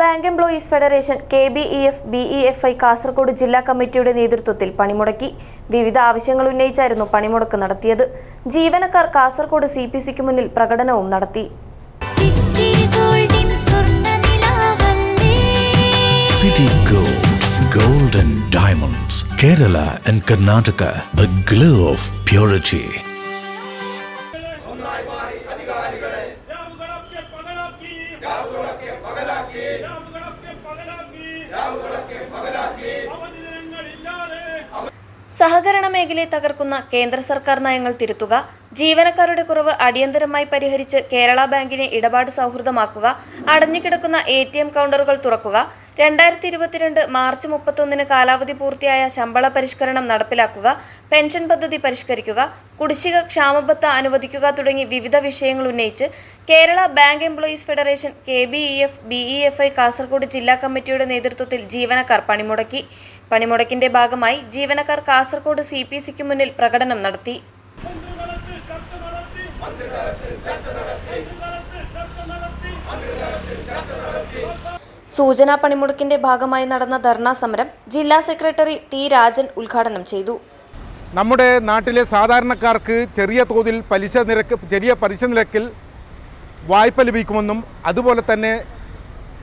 Bank employees federation K B E F B E F I Kasaragod ജില്ലാ കമ്മിറ്റിയുടെ നേതൃത്വത്തിൽ പണിമുടക്കി. വിവിധ ആവശ്യങ്ങൾ ഉന്നയിച്ചായിരുന്നു പണിമുടക്ക് നടത്തിയത്. ജീവനക്കാർ കാസർഗോഡ് സി പി സിക്ക് മുന്നിൽ പ്രകടനവും നടത്തി. City gold സ്വർണനിലാവല്ലേ diamonds. Kerala and Karnataka Diamonds, glow of Karnataka, സഹകരണ മേഖലയെ തകർക്കുന്ന കേന്ദ്ര സർക്കാർ നയങ്ങൾ തിരുത്തുക ജീവനക്കാരുടെ കുറവ് അടിയന്തരമായി പരിഹരിച്ച് കേരള ബാങ്കിനെ ഇടപാട് സൗഹൃദമാക്കുക അടഞ്ഞുകിടക്കുന്ന എ ടി എം കൗണ്ടറുകൾ തുറക്കുക രണ്ടായിരത്തി ഇരുപത്തിരണ്ട് മാർച്ച് മുപ്പത്തൊന്നിന് കാലാവധി പൂർത്തിയായ ശമ്പള പരിഷ്കരണം നടപ്പിലാക്കുക പെൻഷൻ പദ്ധതി പരിഷ്കരിക്കുക കുടിശ്ശിക ക്ഷാമബത്ത അനുവദിക്കുക തുടങ്ങി വിവിധ വിഷയങ്ങൾ ഉന്നയിച്ച് Kerala bank employees federation K B E F B E F I Kasaragod ജില്ലാ കമ്മിറ്റിയുടെ നേതൃത്വത്തിൽ ജീവനക്കാർ പണിമുടക്കി. പണിമുടക്കിന്റെ ഭാഗമായി ജീവനക്കാർ കാസർഗോഡ് സി പി സിക്ക് മുന്നിൽ പ്രകടനം നടത്തി. സൂചനാ പണിമുടക്കിന്റെ ഭാഗമായി നടന്ന ധർണാ സമരം ജില്ലാ സെക്രട്ടറി ടി രാജൻ ഉദ്ഘാടനം ചെയ്തു. നമ്മുടെ നാട്ടിലെ സാധാരണക്കാർക്ക് ചെറിയ തോതിൽ പലിശ നിരക്ക് ചെറിയ പലിശ നിരക്കിൽ വായ്പ ലഭിക്കുമെന്നും അതുപോലെ തന്നെ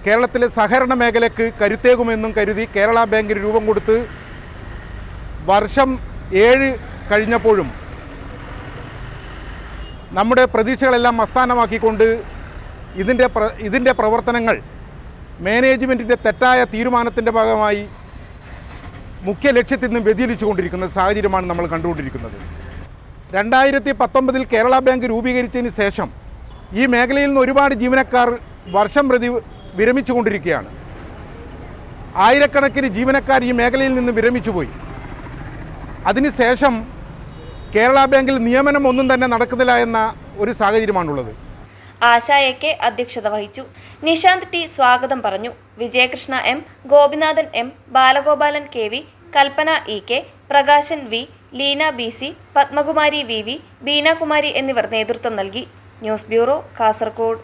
കേരളത്തിലെ സഹകരണ മേഖലയ്ക്ക് കരുത്തേകുമെന്നും കരുതി കേരള ബാങ്കിന് രൂപം കൊടുത്ത് വർഷം ഏഴ് കഴിഞ്ഞപ്പോഴും നമ്മുടെ പ്രതീക്ഷകളെല്ലാം അസ്ഥാനമാക്കിക്കൊണ്ട് ഇതിന്റെ പ്ര ഇതിന്റെ പ്രവർത്തനങ്ങൾ മാനേജ്മെന്റിന്റെ തെറ്റായ തീരുമാനത്തിന്റെ ഭാഗമായി മുഖ്യ ലക്ഷ്യത്തിൽ നിന്ന് വ്യതിചലിച്ചുകൊണ്ടിരിക്കുന്ന സാഹചര്യമാണ് നമ്മൾ കണ്ടുകൊണ്ടിരിക്കുന്നത്. രണ്ടായിരത്തി പത്തൊമ്പതിൽ കേരള ബാങ്ക് രൂപീകരിച്ചതിന് ശേഷം ഈ മേഖലയിൽ നിന്ന് ഒരുപാട് ജീവനക്കാർ വർഷം പ്രതി വിരമിച്ചുകൊണ്ടിരിക്കുകയാണ്. ആയിരക്കണക്കിന് ജീവനക്കാർ ഈ മേഖലയിൽ നിന്ന് വിരമിച്ചു പോയി അതിനുശേഷം കേരള ബാങ്കിൽ നിയമനം ഒന്നും തന്നെ നടക്കുന്നില്ല എന്ന ഒരു സാഹചര്യമാണുള്ളത്. ആശ അധ്യക്ഷത വഹിച്ചു. നിശാന്ത് ടി സ്വാഗതം പറഞ്ഞു. Vijayakrishna M Gopinathan M Balagopalan K V Kalpana E K Prakashan V Leena B C Padmakumari V V Beenakumari എന്നിവർ നേതൃത്വം നൽകി. News bureau Kasaragod